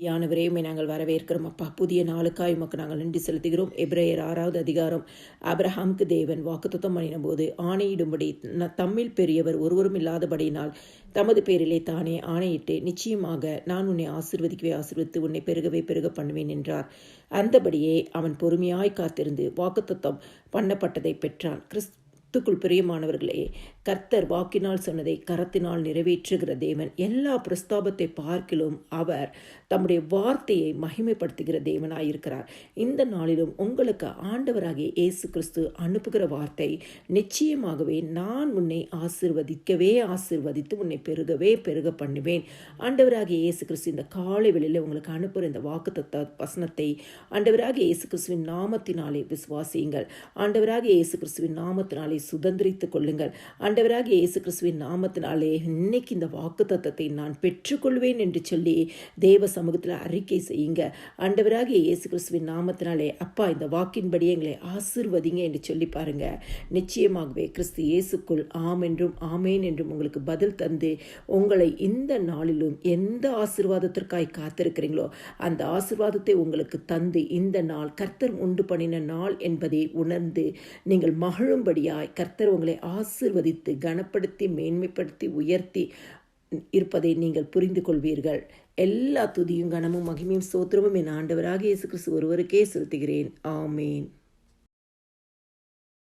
யானவரே உண்மை நாங்கள் வரவேற்கிறோம். அப்பா புதிய நாளுக்காய் உமக்கு நாங்கள் நன்றி செலுத்துகிறோம். எப்ரேயர் ஆறாவது அதிகாரம். அப்ரஹாம்க்கு தேவன் வாக்குத்தம் பண்ணின போது ஆணையிடும்படி தம்மில் பெரியவர் ஒருவரும் இல்லாதபடியினால் தமது பேரிலே தானே ஆணையிட்டு நிச்சயமாக நான் உன்னை ஆசிர்வதிக்கவே ஆசிர்வித்து உன்னை பெருகவே பெருக பண்ணுவேன் என்றார். அந்தபடியே அவன் பொறுமையாய் காத்திருந்து வாக்குத்தத்தம் பண்ணப்பட்டதை பெற்றான். கர்த்துக்குள் பிரியமானவர்களே கர்த்தர் வாக்கினால் சொன்னதை கரத்தினால் நிறைவேற்றுகிற தேவன். எல்லா பிரஸ்தாபத்தை பார்க்கிலும் அவர் தம்முடைய வார்த்தையை மகிமைப்படுத்துகிற தேவனாயிருக்கிறார். இந்த நாளிலும் உங்களுக்கு ஆண்டவராகிய இயேசு கிறிஸ்து அனுப்புகிற வார்த்தை நிச்சயமாகவே நான் உன்னை ஆசிர்வதிக்கவே ஆசிர்வதித்து உன்னை பெருகவே பெருக பண்ணுவேன். ஆண்டவராகிய இயேசு கிறிஸ்து இந்த காலை வெளியில் உங்களுக்கு அனுப்புகிற இந்த வாக்குத்தத்த வசனத்தை ஆண்டவராகிய இயேசு கிறிஸ்துவின் நாமத்தினாலே விசுவாசியுங்கள். ஆண்டவராகிய இயேசு கிறிஸ்துவின் நாமத்தினாலே சுதந்திரித்துக் கொள்ளுங்கள். ஆண்டவராக இயேசு கிறிஸ்துவின் நாமத்தினாலே இன்னைக்கு இந்த வாக்குத்தத்தத்தை நான் பெற்றுக்கொள்வேன் என்று சொல்லி தேவ சமூகத்தில் அறிக்கை செய்யுங்க. ஆண்டவராக இயேசு கிறிஸ்துவின் நாமத்தினாலே அப்பா இந்த வாக்கின்படி எங்களை ஆசிர்வதிங்க என்று சொல்லி பாருங்க. நிச்சயமாகவே கிறிஸ்து இயேசுக்குள் ஆம் என்றும் ஆமேன் என்றும் உங்களுக்கு பதில் தந்து உங்களை இந்த நாளிலும் எந்த ஆசிர்வாதத்திற்காய் காத்திருக்கிறீங்களோ அந்த ஆசீர்வாதத்தை உங்களுக்கு தந்து இந்த நாள் கர்த்தர் உண்டு பண்ணின நாள் என்பதை உணர்ந்து நீங்கள் மகிழும்படியாய் கர்த்தர் உங்களை ஆசிர்வதித்து கனப்படுத்தி மேன்மைப்படுத்தி உயர்த்தி இருப்பதை நீங்கள் புரிந்து கொள்வீர்கள் எல்லா துதியும் கனமும் மகிமையும் சோத்திரமும் என் ஆண்டவராக இயேசு கிறிஸ்து ஒருவருக்கே செலுத்துகிறேன். ஆமேன்.